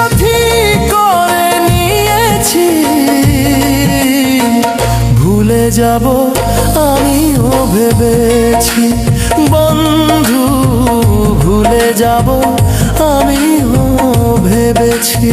সাথী করে ভুলে যাব আমিও ভেবেছি। বন্ধু ভুলে যাব আমিও ভেবেছি।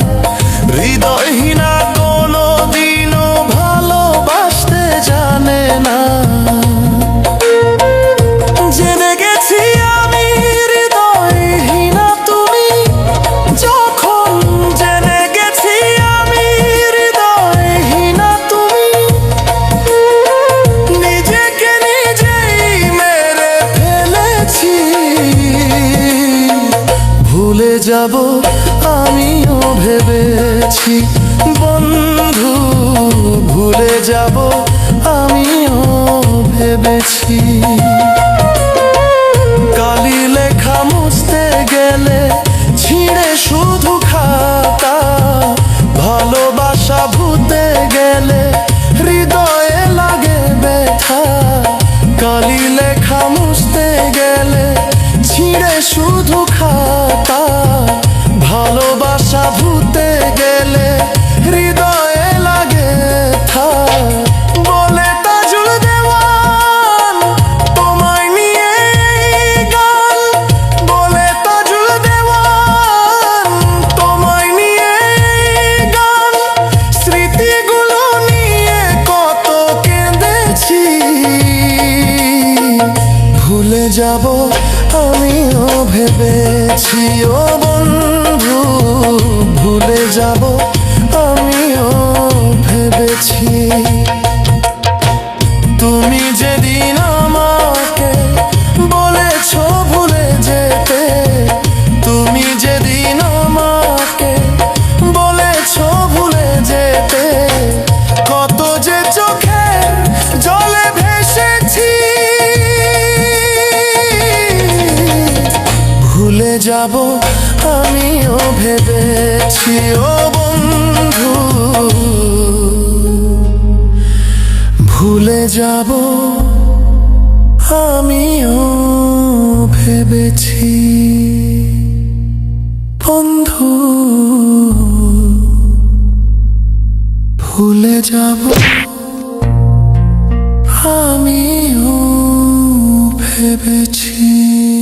যাব, আমিও ভেবেছি বন্ধু ভুলে যাব, আমিও ভেবেছি। কালি লেখা মুছতে গেলে ছিঁড়ে শুধু খাতা, ভালোবাসা ভুতে গেলে হৃদয়ে লাগে ব্যথা। কালি লেখা মুছতে গেলে ছিঁড়ে শুধু খাতা যাব আমিও ভেবেছি ও বন্ধু ভুলে যাব আমিও ভেবেছি। যাব আমিও ভেবেছি ও বন্ধু। ভুলে যাব আমিও ভেবেছি। বন্ধু ভুলে যাব আমিও ভেবেছি।